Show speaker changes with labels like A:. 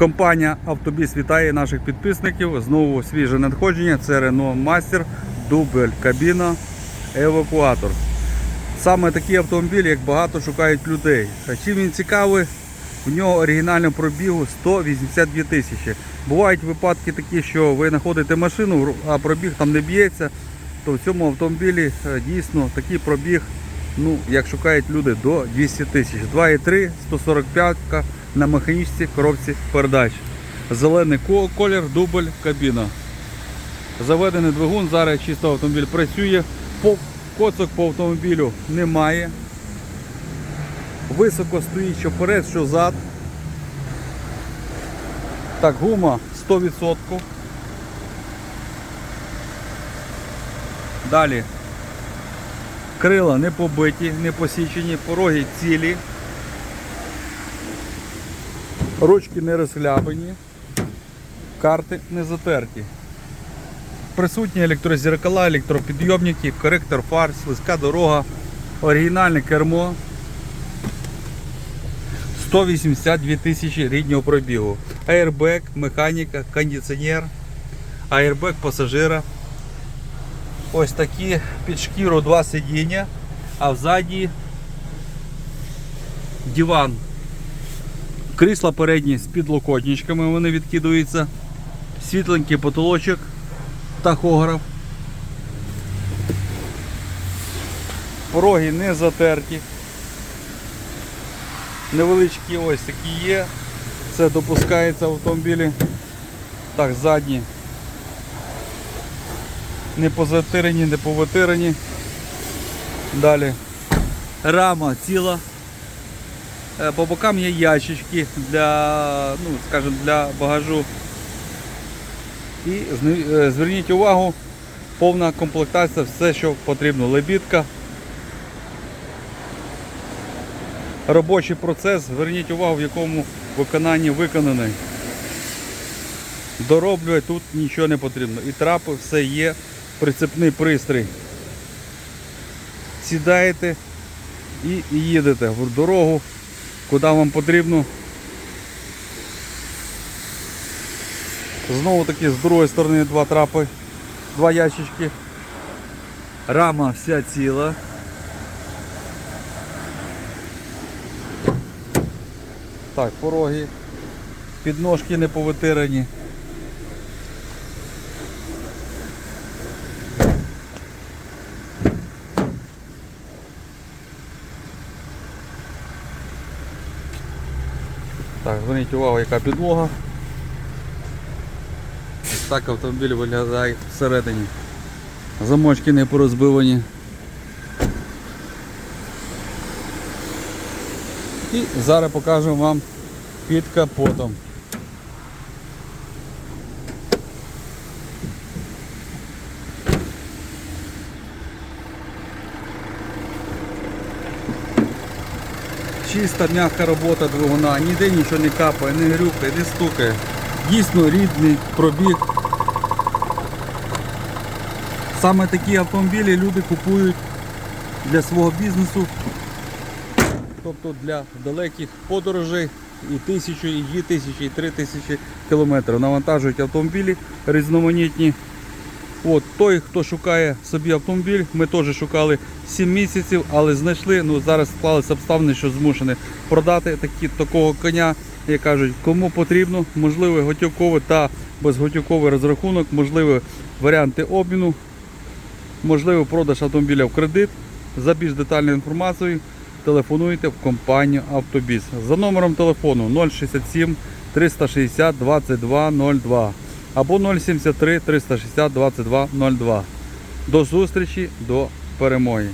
A: Компанія Автобіс вітає наших підписників. Знову свіже надходження. Це Renault Master, дубль кабіна, евакуатор. Саме такий автомобіль, як багато шукають людей. А чим він цікавий? В нього оригінального пробігу 182 тисячі. Бувають випадки такі, що ви знаходите машину, а пробіг там не б'ється, то в цьому автомобілі е, дійсно такий пробіг, ну, як шукають люди, до 200 тисяч. 2,3, 145 на механічній коробці передач. Зелений колір, дубль, кабіна. Заведений двигун, зараз чисто автомобіль працює. Коцок по автомобілю немає. Високо стоїть що вперед, що зад. Так, гума 100%. Далі. Крила не побиті, не посічені, пороги цілі. Ручки не розхлябані, карти не затерті. Присутні електрозеркала, електропідйомники, коректор фар, слизька дорога, оригінальне кермо. 182 тисячі ріднього пробігу. Аербек, механіка, кондиціонер, аербек пасажира. Ось такі під шкіру два сидіння, а взаді диван. Крісла передні з підлокотничками, вони відкидуються. Світленький потолочок, тахограф. Пороги не затерті. Невеличкі ось такі є. Це допускається в автомобілі. Так, задні. Не позатирені, не повитирені. Далі. Рама ціла. Е, По бокам є ящички для, ну, скажімо, для багажу. І е, зверніть увагу, повна комплектація, все, що потрібно. Лебідка. Робочий процес, зверніть увагу, в якому виконанні виконаний. Дороблює тут нічого не потрібно. І трапи, все є, прицепний пристрій. Сідаєте і їдете в дорогу, куди вам потрібно. Знову таки з другої сторони два трапи, два ящички. Рама вся ціла. Так, пороги, підножки не повитирані. Так, зверніть увагу, яка підлога. Ось так автомобіль виглядає всередині. Замочки не порозбивані. І зараз покажемо вам під капотом. Чиста м'яка робота двигуна, ніде нічого не капає, не грюкає, не стукає. Дійсно рідний пробіг. Саме такі автомобілі люди купують для свого бізнесу, тобто для далеких подорожей і тисячу, і дві тисячі, і три тисячі кілометрів. Навантажують автомобілі різноманітні. От той, хто шукає собі автомобіль, ми теж шукали 7 місяців, але знайшли. Ну зараз склалися обставини, що змушені продати такі, такого коня. Як кажуть, кому потрібно, можливий готівковий та безготівковий розрахунок, можливі варіанти обміну, можливий продаж автомобіля в кредит. За більш детальною інформацією телефонуйте в компанію Автобіс за номером телефону 067 360 22 02 або 073 360 22 02. До зустрічі, до перемоги.